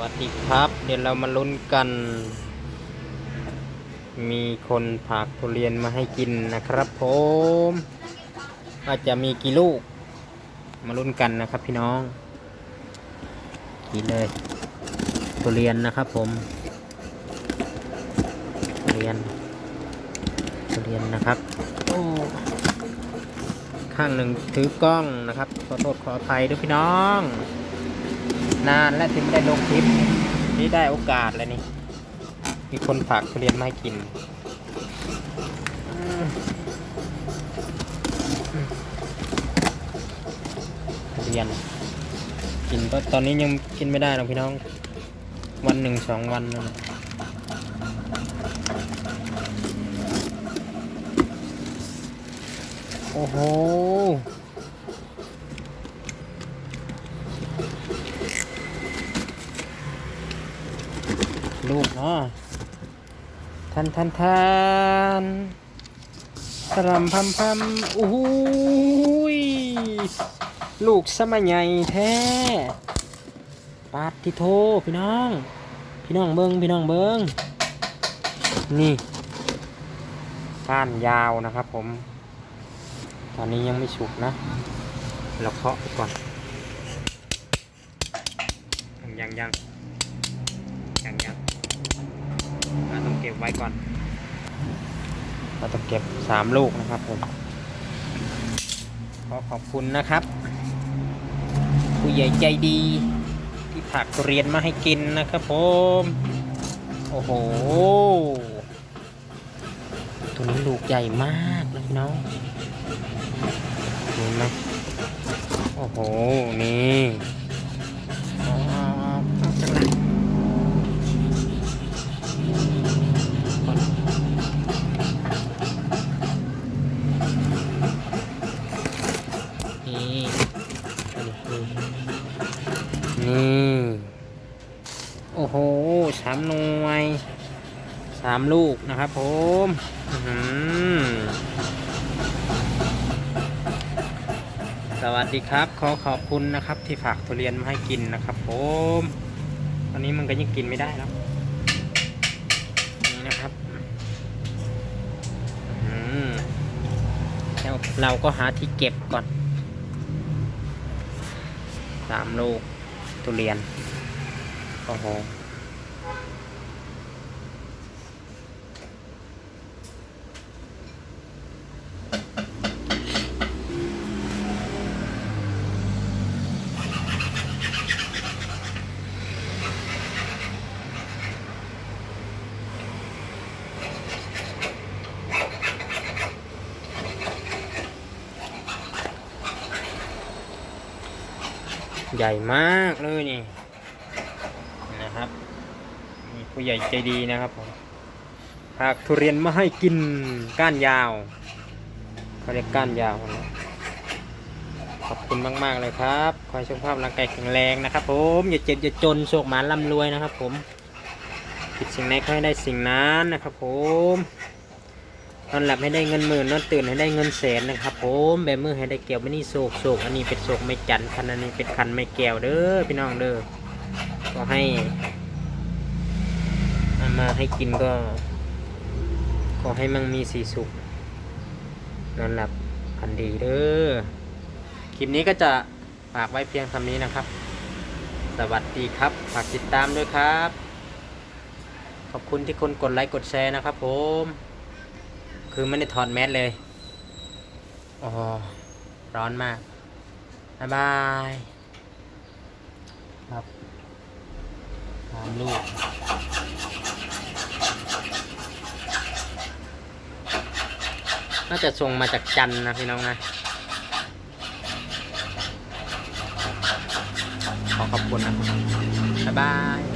วัสดีครับ เดี๋ยวเรามาลุ้นกัน มีคนผากทุเรียนมาให้กินนะครับผมว่าจะมีกี่ลูก มาลุ้นกันนะครับพี่น้อง กินเลยทุเรียนนะครับผมทุเรียนทุเรียนนะครับโอ้ข้างหนึ่งถือกล้องนะครับขอโทษขออภัยด้วยพี่น้อง นานและที่ไม่ได้ลงคลิปนี่ได้โอกาสแล้วนี่ มีคนฝากทุเรียนมาให้กิน ทุเรียน กินก็ตอนนี้ยังกินไม่ได้หรอกพี่น้อง วันหนึ่งสองวันนะโอ้โห ลูกเนาะทันทันทันสลัมพัมพัมโอ้ยลูกสมัยใหญ่แท้ปาดที่โทพี่น้อง พี่น้องเบิงพี่น้องเบิงนี่ก้านยาวนะครับผม ตอนนี้ยังไม่สุกนะ เราเคาะไปก่อนยังยังยังยังเราต้องเก็บไว้ก่อน เราต้องเก็บสามลูกนะครับผมขอขอบคุณนะครับ ผู้ใหญ่ใจดี ที่ผักเรียนมาให้กินนะครับผม โอ้โห ตัวนี้ลูกใหญ่มากเลยพี่น้องเห็นไหมโอ้โห นี่เอาเอาเอาเอาจังหวะ นี่นี่นี่โอ้โห สามหน่วยสามลูกนะครับผมสวัสดีครับ ขอขอบคุณนะครับที่ฝากทุเรียนมาให้กินนะครับผมตอนนี้มันก็ยังกินไม่ได้แล้วนี่นะครับอื้อหือแล้วเราก็หาที่เก็บก่อนสามลูกทุเรียนโอ้โห ใหญ่มากเลยนี่นะครับมีผู้ใหญ่ใจดีนะครับผมหากทุเรียนมาให้กินก้านยาวเขาเรียกก้านยาวขอบคุณมาก ๆ เลยครับขอให้สุขภาพร่างกายแข็งแรงนะครับ ผมอย่าเจ็บอย่าจนโชคหมานร่ำรวยนะครับ ผมคิดสิ่งไหนขอให้ได้สิ่งนั้นนะครับ ผม นอนหลับให้ได้เงินหมื่นนอนตื่นให้ได้เงินแสนนะครับผมแบบมือให้ได้เกี่ยวไม่นี่โศกโศกอันนี้เป็นโศกไม่จันทร์คันอันนี้เป็นคันไม่แก้วเด้อพี่น้องเด้อก็ให้อามาให้กินก็ ขอให้มั่งมีสีสุขนอนหลับพันดีเด้อคลิปนี้ก็จะฝากไว้เพียงเทำนี้นะครับ สวัสดีครับฝากติดตามด้วยครับ ขอบคุณที่คนกดไลค์กดแชร์นะครับผม คือไม่ได้ถอดแมสเลยโอ้โหร้อนมากบ๊ายบายครับตามลูกน่าจะส่งมาจากจันทร์นะพี่น้องนะขอขอบคุณนะครับบ๊ายบาย